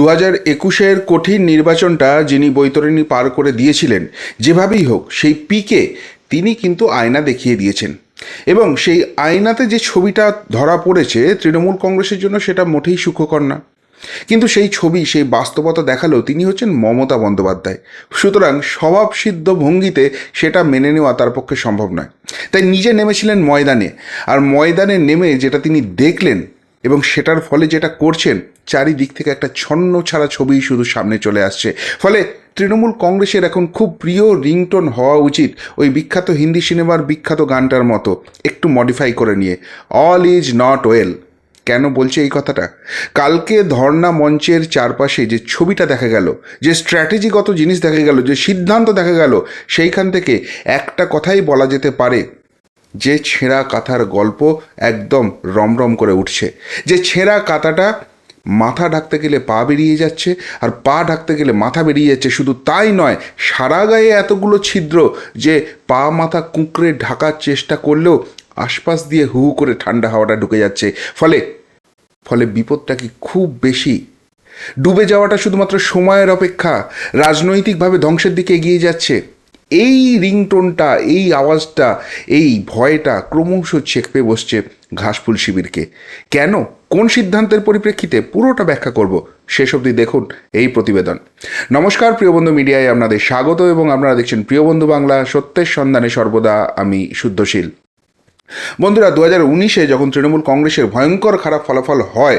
দু হাজার একুশের কঠিন নির্বাচনটা যিনি বৈতরণী পার করে দিয়েছিলেন, যেভাবেই হোক, সেই পিকে তিনি কিন্তু আয়না দেখিয়ে দিয়েছেন। এবং সেই আয়নাতে যে ছবিটা ধরা পড়েছে, তৃণমূল কংগ্রেসের জন্য সেটা মোটেই সুখকর না। কিন্তু সেই ছবি, সেই বাস্তবতা দেখালেও তিনি হচ্ছেন মমতা বন্দ্যোপাধ্যায়। সুতরাং স্বভাবসিদ্ধ ভঙ্গিতে সেটা মেনে নেওয়া তার পক্ষে সম্ভব নয়। তাই নিজে নেমেছিলেন ময়দানে। আর ময়দানে নেমে যেটা তিনি দেখলেন এবং সেটার ফলে যেটা করছেন, চারিদিক থেকে একটা ছন্ন ছাড়া ছবি শুধু সামনে চলে আসছে। ফলে তৃণমূল কংগ্রেসের এখন খুব প্রিয় রিংটোন হওয়া উচিত ওই বিখ্যাত হিন্দি সিনেমার বিখ্যাত গানটার মতো একটু মডিফাই করে নিয়ে। অল ইজ নট ওয়েল কেন বলছে এই কথাটা? কালকে ধর্না মঞ্চের চারপাশে যে ছবিটা দেখা গেল, যে স্ট্র্যাটেজিগত জিনিস দেখা গেল, যে সিদ্ধান্ত দেখা গেল, সেইখান থেকে একটা কথাই বলা যেতে পারে যে ছেঁড়া কাঁথার গল্প একদম রমরম করে উঠছে। যে ছেঁড়া কাঁথাটা মাথা ঢাকতে গেলে পা বেরিয়ে যাচ্ছে আর পা ঢাকতে গেলে মাথা বেরিয়ে যাচ্ছে, শুধু তাই নয়, সারা গায়ে এতগুলো ছিদ্র যে পা মাথা কুঁকড়ে ঢাকার চেষ্টা করলেও আশপাশ দিয়ে হু করে ঠান্ডা হাওয়াটা ঢুকে যাচ্ছে। ফলে ফলে বিপদটা কি খুব বেশি? ডুবে যাওয়াটা শুধুমাত্র সময়ের অপেক্ষা, রাজনৈতিকভাবে ধ্বংসের দিকে এগিয়ে যাচ্ছে। এই রিংটোনটা, এই আওয়াজটা, এই ভয়টা ক্রমশ ছেঁকপে বসছে ঘাসফুল শিবিরকে। কেন? কোন সিদ্ধান্তের পরিপ্রেক্ষিতে? পুরোটা ব্যাখ্যা করব। শেষ অবধি দেখুন এই প্রতিবেদন। নমস্কার প্রিয়বন্ধু মিডিয়ায়, আপনাদের স্বাগত এবং আপনারা দেখছেন প্রিয়বন্ধু বাংলা, সত্যের সন্ধানে সর্বদা আমি শুদ্ধশীল। বন্ধুরা দু হাজার উনিশে যখন তৃণমূল কংগ্রেসের ভয়ঙ্কর খারাপ ফলাফল হয়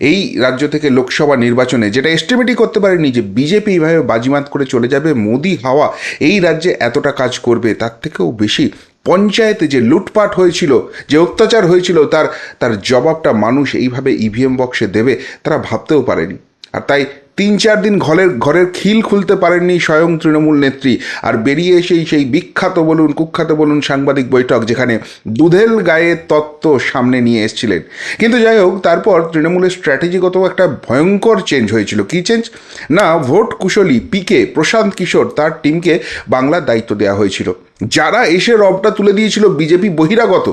এই রাজ্য থেকে লোকসভা নির্বাচনে যেটা এস্টিমেটই করতে পারেনি যে বিজেপি এইভাবে বাজিমাত করে চলে যাবে, মোদি হাওয়া এই রাজ্যে এতটা কাজ করবে, তার থেকেও বেশি পঞ্চায়েতে যে লুটপাট হয়েছিল, যে অত্যাচার হয়েছিল, তার তার জবাবটা মানুষ এইভাবে ইভিএম বক্সে দেবে, তারা ভাবতেও পারেনি। আর তাই তিন চার দিন ঘরের ঘরের খিল খুলতে পারেননি স্বয়ং তৃণমূল নেত্রী। আর বেরিয়ে এসেই সেই বিখ্যাত বলুন, কুখ্যাত বলুন সাংবাদিক বৈঠক যেখানে দুধেল গায়ের তত্ত্ব সামনে নিয়ে এসেছিলেন। কিন্তু যাই হোক, তারপর তৃণমূলের স্ট্র্যাটেজিগত একটা ভয়ঙ্কর চেঞ্জ হয়েছিল। কী চেঞ্জ? না, ভোট কুশলী পিকে প্রশান্ত কিশোর তার টিমকে বাংলার দায়িত্ব দেওয়া হয়েছিল। যারা এসে রবটা তুলে দিয়েছিল বিজেপি বহিরাগত,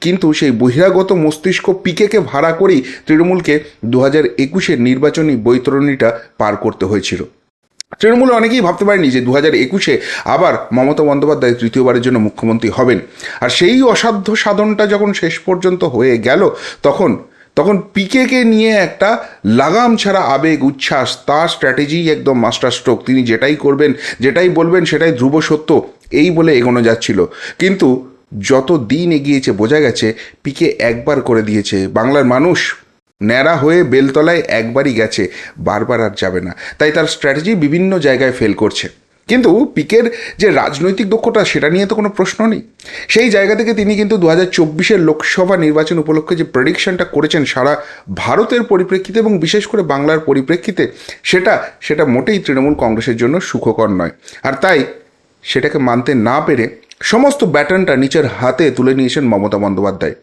কিন্তু সেই বহিরাগত মস্তিষ্ক পিকেকে ভাড়া করেই তৃণমূলকে দু হাজার একুশের নির্বাচনী বৈতরণীটা পার করতে হয়েছিল। তৃণমূল অনেকেই ভাবতে পারেনি যে দু হাজার একুশে আবার মমতা বন্দ্যোপাধ্যায় তৃতীয়বারের জন্য মুখ্যমন্ত্রী হবেন। আর সেই অসাধ্য সাধনটা যখন শেষ পর্যন্ত হয়ে গেল, তখন তখন পিকেকে নিয়ে একটা লাগাম ছাড়া আবেগ, উচ্ছ্বাস, তার স্ট্র্যাটেজি একদম মাস্টার স্ট্রোক তিনি যেটাই করবেন, যেটাই বলবেন, সেটাই ধ্রুব সত্য। এই বলে এগোনো যাচ্ছিল। কিন্তু যত দিন এগিয়েছে, বোঝা গেছে পিকে একবার করে দিয়েছে। বাংলার মানুষ ন্যাড়া হয়ে বেলতলায় একবারই গেছে। বারবার আর যাবে না। তাই তার স্ট্র্যাটেজি বিভিন্ন জায়গায় ফেল করছে। কিন্তু পিকের যে রাজনৈতিক দক্ষতা, সেটা নিয়ে তো কোনো প্রশ্ন নেই। সেই জায়গা থেকে তিনি কিন্তু দু হাজার চব্বিশের লোকসভা নির্বাচন উপলক্ষে যে প্রেডিকশনটা করেছেন সারা ভারতের পরিপ্রেক্ষিতে এবং বিশেষ করে বাংলার পরিপ্রেক্ষিতে, সেটা সেটা মোটেই তৃণমূল কংগ্রেসের জন্য সুখকর নয়। আর তাই সেটাকে মানতে না পেরে সমস্ত ব্যাটনটা নিচের হাতে তুলে নিয়েছেন মমতা বন্দ্যোপাধ্যায়।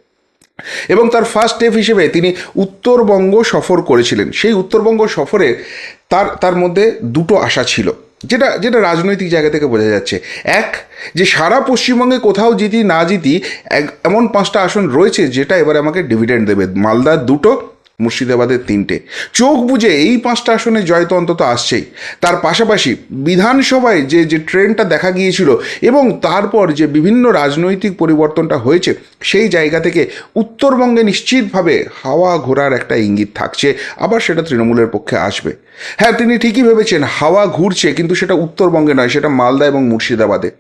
এবং তার ফার্স্ট স্টেপ হিসেবে তিনি উত্তরবঙ্গ সফর করেছিলেন। সেই উত্তরবঙ্গ সফরে তার তার মধ্যে দুটো আশা ছিল। যেটা যেটা রাজনৈতিক জায়গা থেকে বোঝা যাচ্ছে। এক, যে সারা পশ্চিমবঙ্গে কোথাও জিতি না জিতি এমন পাঁচটা আসন রয়েছে যেটা এবার আমাকে ডিভিডেন্ড দেবে। মালদার দুটো মুর্শিদাবাদের তিনটে। চোখ বুঝে এই পাঁচটা আসনে জয় তো অন্তত আসছেই। তার পাশাপাশি বিধানসভায় যে যে ট্রেনটা দেখা গিয়েছিল এবং তারপর যে বিভিন্ন রাজনৈতিক পরিবর্তনটা হয়েছে, সেই জায়গা থেকে উত্তরবঙ্গে নিশ্চিতভাবে হাওয়া ঘোরার একটা ইঙ্গিত থাকছে। আবার সেটা তৃণমূলের পক্ষে আসবে। হ্যাঁ তিনি ঠিকই ভেবেছেন, হাওয়া ঘুরছে, কিন্তু সেটা উত্তরবঙ্গে নয়, সেটা মালদা এবং মুর্শিদাবাদে।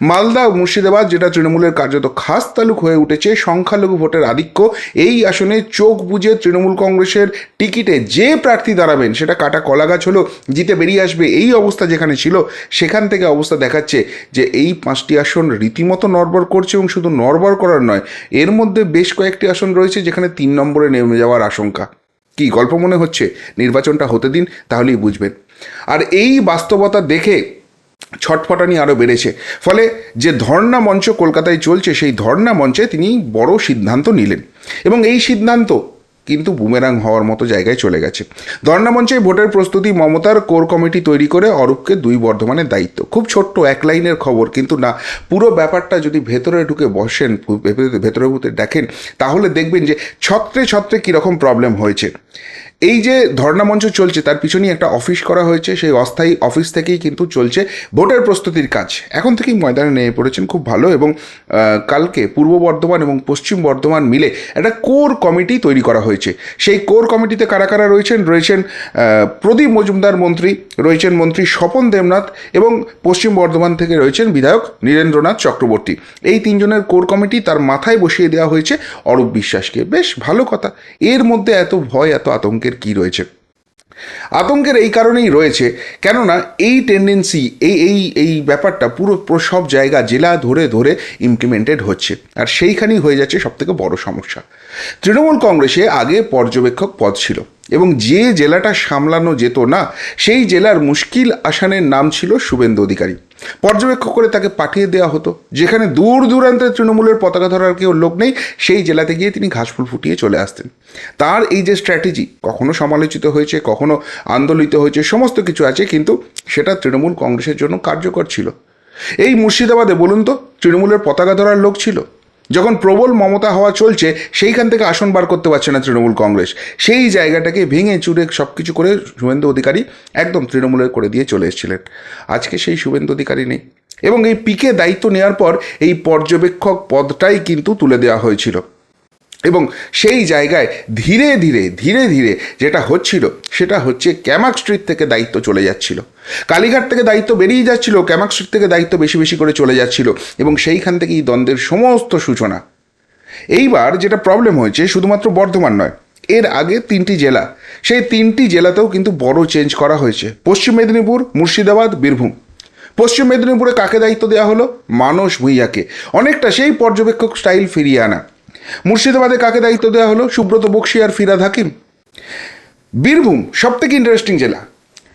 মালদা ও মুর্শিদাবাদ, যেটা তৃণমূলের কার্যত খাস তালুক হয়ে উঠেছে, সংখ্যালঘু ভোটের আধিক্য। এই আসনে চোখ বুঝে তৃণমূল কংগ্রেসের টিকিটে যে প্রার্থী দাঁড়াবেন, সেটা কাটা কলা গাছ হলো, জিতে বেরিয়ে আসবে এই অবস্থা যেখানে ছিল, সেখান থেকে অবস্থা দেখাচ্ছে যে এই পাঁচটি আসন রীতিমতো নড়বড় করছে এবং শুধু নড়বড় করার নয়, এর মধ্যে বেশ কয়েকটি আসন রয়েছে যেখানে তিন নম্বরে নেমে যাওয়ার আশঙ্কা। কি গল্প মনে হচ্ছে? নির্বাচনটা হতে দিন, তাহলেই বুঝবেন। আর এই বাস্তবতা দেখে ছটফটানি আরও বেড়েছে। ফলে যে ধর্ণা মঞ্চ কলকাতায় চলছে, সেই ধর্ণা মঞ্চে তিনি বড় সিদ্ধান্ত নিলেন। এবং এই সিদ্ধান্ত কিন্তু বুমেরাং হওয়ার মতো জায়গায় চলে গেছে। ধর্ণা মঞ্চে ভোটের প্রস্তুতি মমতার কোর কমিটি তৈরি করে অরূপকে দুই বর্ধমানের দায়িত্ব। খুব ছোট্ট এক লাইনের খবর, কিন্তু না, পুরো ব্যাপারটা যদি ভেতরে ঢুকে বসেন ভেতরে ভেতরে দেখেন, তাহলে দেখবেন যে ছত্রে ছত্রে কীরকম প্রবলেম হয়েছে। এই যে ধর্ণা মঞ্চ চলছে, তার পিছনেই একটা অফিস করা হয়েছে, সেই অস্থায়ী অফিস থেকেই কিন্তু চলছে ভোটের প্রস্তুতির কাজ। এখন থেকেই ময়দানে নেমে পড়েছেন, খুব ভালো এবং কালকে পূর্ব বর্ধমান এবং পশ্চিম বর্ধমান মিলে একটা কোর কমিটি তৈরি করা হয়েছে। সেই কোর কমিটিতে কারা কারা রয়েছেন? রয়েছেন প্রদীপ মজুমদার মন্ত্রী, রয়েছেন মন্ত্রী স্বপন দেবনাথ এবং পশ্চিম বর্ধমান থেকে রয়েছেন বিধায়ক নীরেন্দ্রনাথ চক্রবর্তী। এই তিনজনের কোর কমিটি তার মাথায় বসিয়ে দেওয়া হয়েছে অরূপ বিশ্বাসকে। বেশ ভালো কথা। এর মধ্যে এত ভয়, এত আতঙ্কের কি রয়েছে? আতঙ্কের এই কারণেই রয়েছে, কেননা এই টেন্ডেন্সি এই এই এই ব্যাপারটা পুরো সব জায়গা জেলা ধরে ধরে ইমপ্লিমেন্টেড হচ্ছে। আর সেইখানেই হয়ে যাচ্ছে সবথেকে বড় সমস্যা। তৃণমূল কংগ্রেসে আগে পর্যবেক্ষক পদ ছিল। এবং যে জেলাটা সামলানো যেত না, সেই জেলার মুশকিল আসানের নাম ছিল শুভেন্দু অধিকারী। পর্যবেক্ষক করে তাকে পাঠিয়ে দেওয়া হতো, যেখানে দূর দূরান্তে তৃণমূলের পতাকা ধরার কেউ লোক নেই, সেই জেলাতে গিয়ে তিনি ঘাসফুল ফুটিয়ে চলে আসতেন। তার এই যে স্ট্র্যাটেজি কখনো সমালোচিত হয়েছে, কখনো আন্দোলিত হয়েছে, সমস্ত কিছু আছে, কিন্তু সেটা তৃণমূল কংগ্রেসের জন্য কার্যকর ছিল। এই মুর্শিদাবাদে বলুন তো, তৃণমূলের পতাকা ধরার লোক ছিল। যখন প্রবল মমতা হওয়া চলছে, সেইখান থেকে আসন বার করতে পারছে না তৃণমূল কংগ্রেস। সেই জায়গাটাকে ভেঙে চুরে সব কিছু করে শুভেন্দু অধিকারী একদম তৃণমূলের করে দিয়ে চলে এসেছিলেন। আজকে সেই শুভেন্দু অধিকারী নেই। এবং এই পিকে দায়িত্ব নেওয়ার পর এই পর্যবেক্ষক পদটাই কিন্তু তুলে দেওয়া হয়েছিল। এবং সেই জায়গায় ধীরে ধীরে ধীরে ধীরে যেটা হচ্ছিল, সেটা হচ্ছে ক্যামাক স্ট্রিট থেকে দায়িত্ব চলে যাচ্ছিল। কালীঘাট থেকে দায়িত্ব বেরিয়ে যাচ্ছিল ক্যামাক স্ট্রিট থেকে দায়িত্ব বেশি বেশি করে চলে যাচ্ছিল এবং সেইখান থেকেই দ্বন্দ্বের সমস্ত সূচনা। এইবার যেটা প্রবলেম হয়েছে শুধুমাত্র বর্ধমান নয়, এর আগে তিনটি জেলা, সেই তিনটি জেলাতেও কিন্তু বড় চেঞ্জ করা হয়েছে। পশ্চিম মেদিনীপুর, মুর্শিদাবাদ, বীরভূম। পশ্চিম মেদিনীপুরে কাকে দায়িত্ব দেওয়া হলো? মানস ভূঁইয়াকে। অনেকটা সেই পর্যবেক্ষক স্টাইল ফিরিয়ে আনা। মুর্শিদাবাদে কাকে দায়িত্ব দেওয়া হলো? সুব্রত বক্সি আর ফিরাদ হাকিম। বীরভূম সব থেকে ইন্টারেস্টিং জেলা।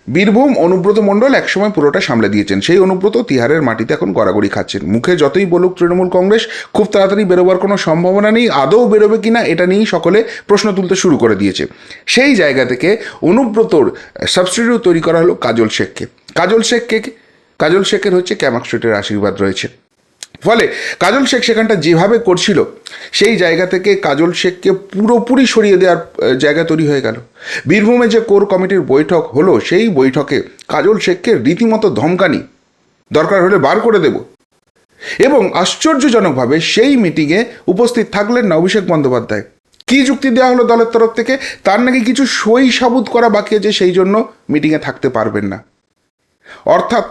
বীরভূম, অনুব্রত মণ্ডল একসময় পুরোটা সামলে দিয়েছেন। সেই অনুব্রত তিহারের মাটিতে এখন গড়াগড়ি খাচ্ছেন। মুখে যতই বলুক তৃণমূল কংগ্রেস, খুব তাড়াতাড়ি বেরোবার কোনো সম্ভাবনা নেই। আদৌ বেরোবে কিনা এটা নিয়েই সকলে প্রশ্ন তুলতে শুরু করে দিয়েছে। সেই জায়গা থেকে অনুব্রতর সাবস্টিটিউট তৈরি করা হলো কাজল শেখকে। কাজল শেখকে কাজল শেখের হচ্ছে ক্যামাক আশীর্বাদ রয়েছে। ফলে কাজল শেখ সেখানটা যেভাবে করছিল, সেই জায়গা থেকে কাজল শেখকে পুরোপুরি সরিয়ে দেওয়ার জায়গা তৈরি হয়ে গেল। বীরভূমে যে কোর কমিটির বৈঠক হলো, সেই বৈঠকে কাজল শেখকে রীতিমতো ধমকানি দরকার হলে বার করে দেব। এবং আশ্চর্যজনকভাবে সেই মিটিংয়ে উপস্থিত থাকলেন না অভিষেক বন্দ্যোপাধ্যায়। কি যুক্তি দেওয়া হলো দলের তরফ থেকে, তার নাকি কিছু সই সাবুত করা বাকি আছে, সেই জন্য মিটিংয়ে থাকতে পারবেন না। অর্থাৎ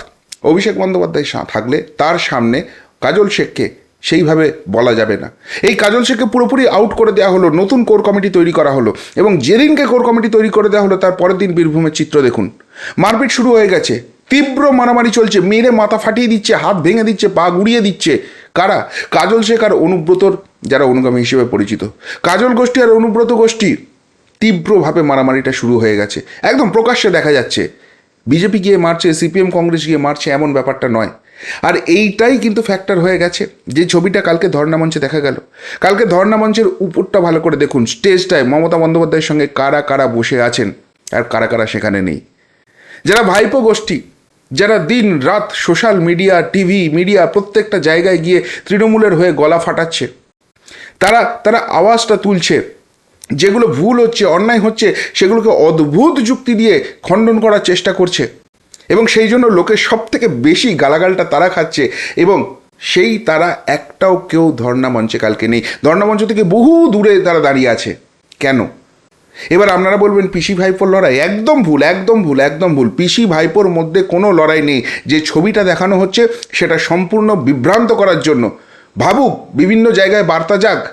অভিষেক বন্দ্যোপাধ্যায় থাকলে তার সামনে কাজল শেখকে সেইভাবে বলা যাবে না। এই কাজল শেখকে পুরোপুরি আউট করে দেওয়া হলো, নতুন কোর কমিটি তৈরি করা হলো এবং যেদিনকে কোর কমিটি তৈরি করে দেওয়া হলো, তার পরের দিন বীরভূমের চিত্র দেখুন। মারপিট শুরু হয়ে গেছে। তীব্র মারামারি চলছে, মেরে মাথা ফাটিয়ে দিচ্ছে, হাত ভেঙে দিচ্ছে, পা গুড়িয়ে দিচ্ছে। কারা? কাজল শেখ আর অনুব্রতর, যারা অনুগামী হিসেবে পরিচিত। কাজল গোষ্ঠী আর অনুব্রত গোষ্ঠী তীব্রভাবে মারামারিটা শুরু হয়ে গেছে। একদম প্রকাশ্যে দেখা যাচ্ছে। বিজেপি গিয়ে মারছে, সিপিএম, কংগ্রেস গিয়ে মারছে, এমন ব্যাপারটা নয়। আর এইটাই কিন্তু ফ্যাক্টর হয়ে গেছে যে ছবিটা কালকে ধর্ণা মঞ্চে দেখা গেল। কালকে ধর্ণা মঞ্চের উপরটা ভালো করে দেখুন, স্টেজটায় মমতা বন্দ্যোপাধ্যায়ের সঙ্গে কারা কারা বসে আছেন আর কারা কারা সেখানে নেই। যারা ভাইপো গোষ্ঠী, যারা দিন রাত সোশ্যাল মিডিয়া টিভি মিডিয়া প্রত্যেকটা জায়গায় গিয়ে তৃণমূলের হয়ে গলা ফাটাচ্ছে, তারা তারা আওয়াজটা তুলছে, যেগুলো ভুল হচ্ছে, অন্যায় হচ্ছে, সেগুলোকে অদ্ভুত যুক্তি দিয়ে খণ্ডন করার চেষ্টা করছে। এবং সেই জন্য লোকের সব থেকে বেশি গালাগালটা তারা খাচ্ছে এবং সেই তারা একটাও কেউ ধর্ণা মঞ্চে কালকে নেই। ধর্ণা মঞ্চ থেকে বহু দূরে তারা দাঁড়িয়ে আছে। কেন? এবার আপনারা বলবেন, পিসি ভাইপোর লড়াই একদম ভুল একদম ভুল একদম ভুল। পিসি ভাইপোর মধ্যে কোনো লড়াই নেই। যে ছবিটা দেখানো হচ্ছে, সেটা সম্পূর্ণ বিভ্রান্ত করার জন্য। ভাবুক, বিভিন্ন জায়গায় বার্তা যাক।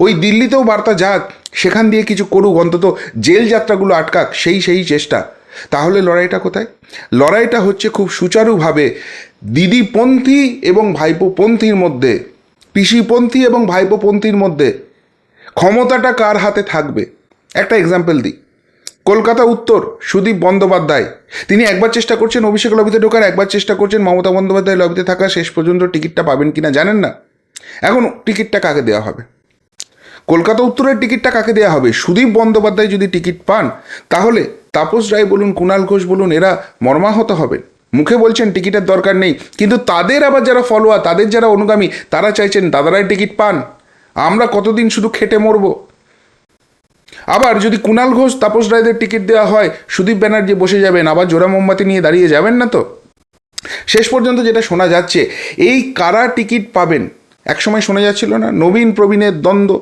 ওই দিল্লিতেও বার্তা যাক। সেখান দিয়ে কিছু করুক, অন্তত জেল যাত্রাগুলো আটকাক। সেই সেই চেষ্টা। তাহলে লড়াইটা কোথায়? লড়াইটা হচ্ছে খুব সুচারুভাবে দিদিপন্থী এবং ভাইপোপন্থীর মধ্যে, পিসিপন্থী এবং ভাইপোপন্থীর মধ্যে ক্ষমতাটা কার হাতে থাকবে? একটা এক্সাম্পল দিই। কলকাতা উত্তর, সুদীপ বন্দ্যোপাধ্যায়। তিনি একবার চেষ্টা করছেন অভিষেক লবিতে ঢোকার, একবার চেষ্টা করছেন মমতা বন্দ্যোপাধ্যায় লবিতে থাকা শেষ পর্যন্ত টিকিটটা পাবেন কিনা জানেন না। এখন টিকিটটা কাকে দেওয়া হবে? কলকাতা উত্তরের টিকিটটা কাকে দেওয়া হবে? সুদীপ বন্দ্যোপাধ্যায় যদি টিকিট পান, তাহলে তাপস রায় বলুন কুণাল ঘোষ বলুন, এরা মর্মাহত হবে। মুখে বলছেন টিকিটের দরকার নেই, কিন্তু তাদের আবার যারা ফলোয়ার তাদের যারা অনুগামী, তারা চাইছেন, দাদারাই টিকিট পান, আমরা কতদিন শুধু খেটে মরব? আবার যদি কুণাল ঘোষ, তাপস রায়দের টিকিট দেওয়া হয়, সুদীপ ব্যানার্জি বসে যাবেন, আবার জোড়া মোমবাতি নিয়ে দাঁড়িয়ে যাবেন না তো? শেষ পর্যন্ত যেটা শোনা যাচ্ছে, এই কারা টিকিট পাবেন? একসময় শোনা যাচ্ছিল না, নবীন প্রবীণের দ্বন্দ্ব।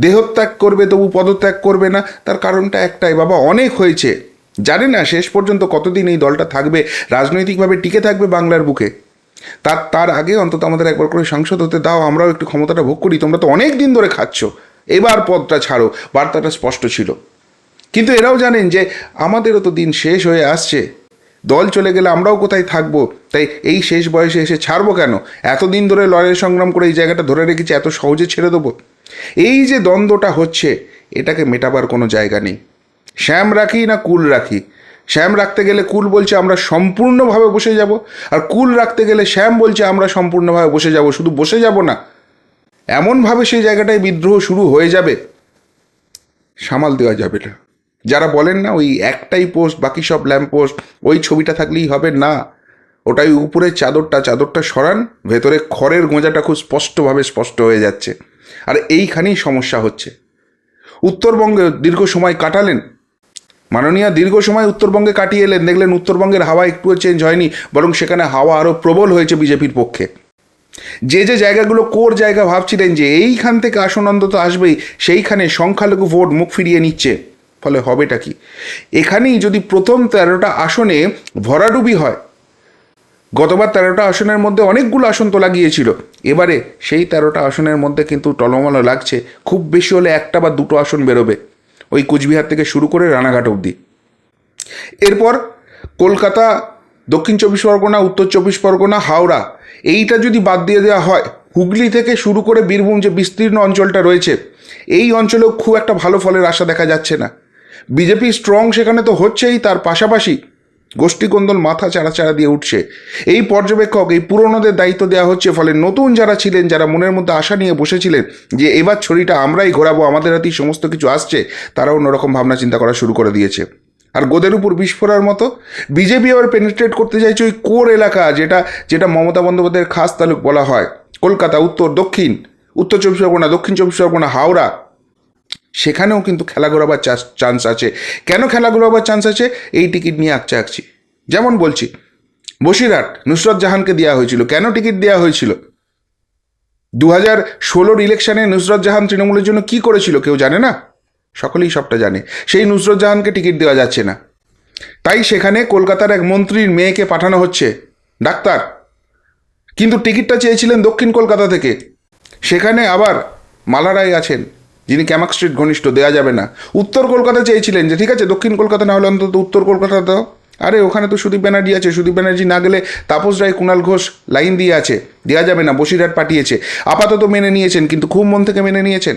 দেহত্যাগ করবে, তবু পদত্যাগ করবে না। তার কারণটা একটাই, বাবা, অনেক হয়েছে। জানে না শেষ পর্যন্ত কতদিন এই দলটা থাকবে, রাজনৈতিকভাবে টিকে থাকবে বাংলার বুকে। তার তার আগে অন্তত আমাদের একবার করে সাংসদ হতে দাও, আমরাও একটু ক্ষমতাটা ভোগ করি, তোমরা তো অনেক দিন ধরে খাচ্ছ। এবার পদটা ছাড়ো, বার্তাটা স্পষ্ট ছিল। কিন্তু এরাও জানেন যে আমাদেরও তো দিন শেষ হয়ে আসছে। দল চলে গেলে আমরাও কোথায় থাকব? তাই এই শেষ বয়সে এসে ছাড়বো কেন? এতদিন ধরে লড়াই সংগ্রাম করে এই জায়গাটা ধরে রেখেছি, এত সহজে ছেড়ে দেবো। এই যে দ্বন্দ্বটা হচ্ছে, এটাকে মেটাবার কোনো জায়গা নেই। শ্যাম রাখি না কুল রাখি? শ্যাম রাখতে গেলে কুল বলছে, আমরা সম্পূর্ণভাবে বসে যাব। আর কুল রাখতে গেলে শ্যাম বলছে, আমরা সম্পূর্ণভাবে বসে যাব। শুধু বসে যাব না, এমনভাবে সেই জায়গাটায় বিদ্রোহ শুরু হয়ে যাবে, সামাল দেওয়া যাবে না। যারা বলেন না, ওই একটাই পোস্ট, বাকি সব ল্যাম্প পোস্ট, ওই ছবিটা থাকলেই হবে না। ওটাই উপরের চাদরটা চাদরটা সরান, ভেতরে খড়ের গোঁজাটা খুব স্পষ্টভাবে স্পষ্ট হয়ে যাচ্ছে। আর এইখানেই সমস্যা হচ্ছে। উত্তরবঙ্গে দীর্ঘ সময় কাটালেন? মাননীয় দীর্ঘ সময় উত্তরবঙ্গে কাটিয়ে এলেন, দেখলেন উত্তরবঙ্গের হাওয়া একটুও চেঞ্জ হয়নি, বরং সেখানে হাওয়া আরও প্রবল হয়েছে বিজেপির পক্ষে। যে যে জায়গাগুলো কোর জায়গা ভাবছিলেন যে এইখান থেকে আসন অন্তত আসবেই, সেইখানে সংখ্যালঘু ভোট মুখ ফিরিয়ে নিচ্ছে। ফলে হবেটা কি? এখানেই যদি প্রথম তেরোটা আসনে ভরাডুবি হয় গতবার তেরোটা আসনের মধ্যে অনেকগুলো আসন তোলা গিয়েছিল এবারে সেই তেরোটা আসনের মধ্যে কিন্তু টলমলো লাগছে। খুব বেশি হলে একটা বা দুটো আসন বেরোবে। ওই কুচবিহার থেকে শুরু করে রানাঘাট অবধি। এরপর কলকাতা, দক্ষিণ চব্বিশ পরগনা, উত্তর চব্বিশ পরগনা, হাওড়া। এইটা যদি বাদ দিয়ে দেওয়া হয়, হুগলি থেকে শুরু করে বীরভূম যে বিস্তীর্ণ অঞ্চলটা রয়েছে, এই অঞ্চলেও খুব একটা ভালো ফলের আশা দেখা যাচ্ছে না। বিজেপি স্ট্রং সেখানে তো হচ্ছেই, তার পাশাপাশি গোষ্ঠীকন্দল মাথা চাড়া চাড়া দিয়ে উঠছে। এই পর্যবেক্ষক, এই পুরনোদের দায়িত্ব দেওয়া হচ্ছে ফলে নতুন যারা ছিলেন, যারা মনের মধ্যে আশা নিয়ে বসেছিলেন যে এবার ছড়িটা আমরাই ঘোরাবো, আমাদের হাতেই সমস্ত কিছু আসছে, তারা অন্যরকম ভাবনা চিন্তা করা শুরু করে দিয়েছে। আর গোদের উপর বিস্ফোরার মতো বিজেপি আবার পেনিট্রেট করতে চাইছে ওই কোর এলাকা, যেটা যেটা মমতা বন্দ্যোপাধ্যায়ের খাস তালুক বলা হয়। কলকাতা, উত্তর, দক্ষিণ, উত্তর চব্বিশ পরগনা, দক্ষিণ চব্বিশ পরগনা, হাওড়া। সেখানেও কিন্তু খেলা ঘোরাবার চান্স আছে। কেন খেলা ঘোরাবার চান্স আছে? এই টিকিট নিয়ে আঁকছে আঁকছি। যেমন বলছি, বসিরহাট নুসরত জাহানকে দেওয়া হয়েছিল। কেন টিকিট দেওয়া হয়েছিল? দু হাজার ষোলোর ইলেকশানে নুসরত জাহান তৃণমূলের জন্য কি করেছিল কেউ জানে না? সকলেই সবটা জানে। সেই নুসরত জাহানকে টিকিট দেওয়া যাচ্ছে না। তাই সেখানে কলকাতার এক মন্ত্রীর মেয়েকে পাঠানো হচ্ছে। ডাক্তার। কিন্তু টিকিটটা চেয়েছিলেন দক্ষিণ কলকাতা থেকে। সেখানে আবার মালারাই আছেন। যিনি ক্যামাক স্ট্রিট ঘনিষ্ঠ দেওয়া যাবে না। উত্তর কলকাতা চেয়েছিলেন যে, ঠিক আছে, দক্ষিণ কলকাতা না হলে অন্তত উত্তর কলকাতা দাও। আরে, ওখানে তো সুদীপ ব্যানার্জি আছে। সুদীপ ব্যানার্জি না গেলে তাপস রায় কুণাল ঘোষ লাইন দিয়ে আছে। দেওয়া যাবে না, বসিরহাট পাঠিয়েছে। আপাতত মেনে নিয়েছেন, কিন্তু খুব মন থেকে মেনে নিয়েছেন।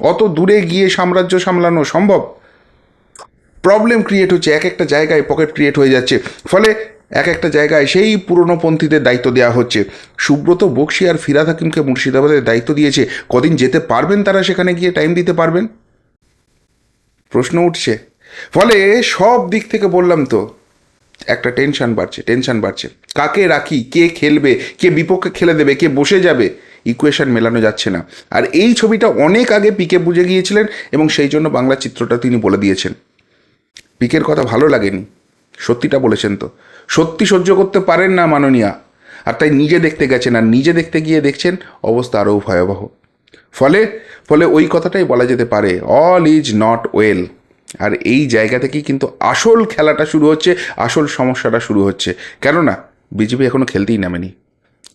অত দূরে গিয়ে সাম্রাজ্য সামলানো সম্ভব? প্রবলেম ক্রিয়েট হচ্ছে, এক একটা জায়গায় পকেট ক্রিয়েট হয়ে যাচ্ছে। ফলে এক একটা জায়গায় সেই পুরনো পন্থীদের দায়িত্ব দেওয়া হচ্ছে। সুব্রত বক্সি আর ফিরাদ হাকিমকে মুর্শিদাবাদের দায়িত্ব দিয়েছে। কদিন যেতে পারবেন তারা সেখানে গিয়ে টাইম দিতে পারবেন? প্রশ্ন উঠছে। ফলে সব দিক থেকে বললাম তো, একটা টেনশন বাড়ছে টেনশন বাড়ছে। কাকে রাখি, কে খেলবে, কে বিপক্ষে খেলে দেবে, কে বসে যাবে ইকুয়েশন মেলানো যাচ্ছে না। আর এই ছবিটা অনেক আগে পিকে বুঝে গিয়েছিলেন এবং সেই জন্য বাংলা চিত্রটা তিনি বলে দিয়েছেন। পিকের কথা ভালো লাগেনি। সত্যিটা বলেছেন তো। সত্যি সহ্য করতে পারেন না মাননীয়া। আর তাই নিজে দেখতে গেছেন আর নিজে দেখতে গিয়ে দেখছেন অবস্থা আরও ভয়াবহ। ফলে ফলে ওই কথাটাই বলা যেতে পারে অল ইজ নট ওয়েল আর এই জায়গা থেকেই কিন্তু আসল খেলাটা শুরু হচ্ছে, আসল সমস্যাটা শুরু হচ্ছে। কেননা, বিজেপি এখনও খেলতেই নামেনি।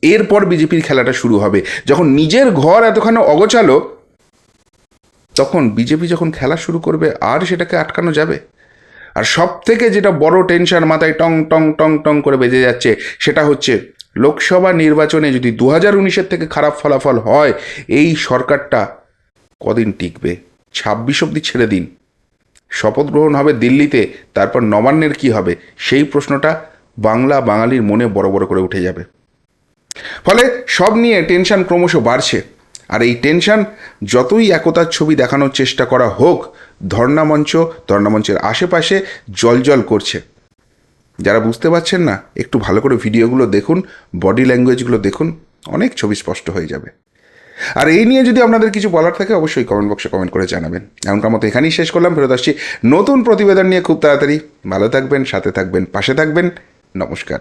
এরপর বিজেপির খেলাটা শুরু হবে। যখন নিজের ঘর এতখানি অগোছালো, তখন বিজেপি যখন খেলা শুরু করবে, আর সেটাকে আটকানো যাবে? আর সব থেকে যেটা বড় টেনশন মাথায় টং টং টং টং করে বেজে যাচ্ছে, সেটা হচ্ছে লোকসভা নির্বাচনে যদি দু হাজার উনিশের থেকে খারাপ ফলাফল হয়, এই সরকারটা কদিন টিকবে? ছাব্বিশ অব্দি ছেড়ে দিন। শপথ গ্রহণ হবে দিল্লিতে, তারপর নবান্নের কি হবে? সেই প্রশ্নটা বাংলা বাঙালির মনে বড় বড় করে উঠে যাবে। ফলে সব নিয়ে টেনশন ক্রমশ বাড়ছে। আর এই টেনশন যতই একতার ছবি দেখানোর চেষ্টা করা হোক ধর্ণামঞ্চ ধর্ণামঞ্চের আশেপাশে জলজল করছে। যারা বুঝতে পারছেন না, একটু ভালো করে ভিডিওগুলো দেখুন, বডি ল্যাঙ্গুয়েজগুলো দেখুন, অনেক ছবি স্পষ্ট হয়ে যাবে। আর এই নিয়ে যদি আপনাদের কিছু বলার থাকে, অবশ্যই কমেন্ট বক্সে কমেন্ট করে জানাবেন। এমনকার মতো এখানেই শেষ করলাম, ফেরত আসছি নতুন প্রতিবেদন নিয়ে খুব তাড়াতাড়ি। ভালো থাকবেন, সাথে থাকবেন, পাশে থাকবেন। নমস্কার।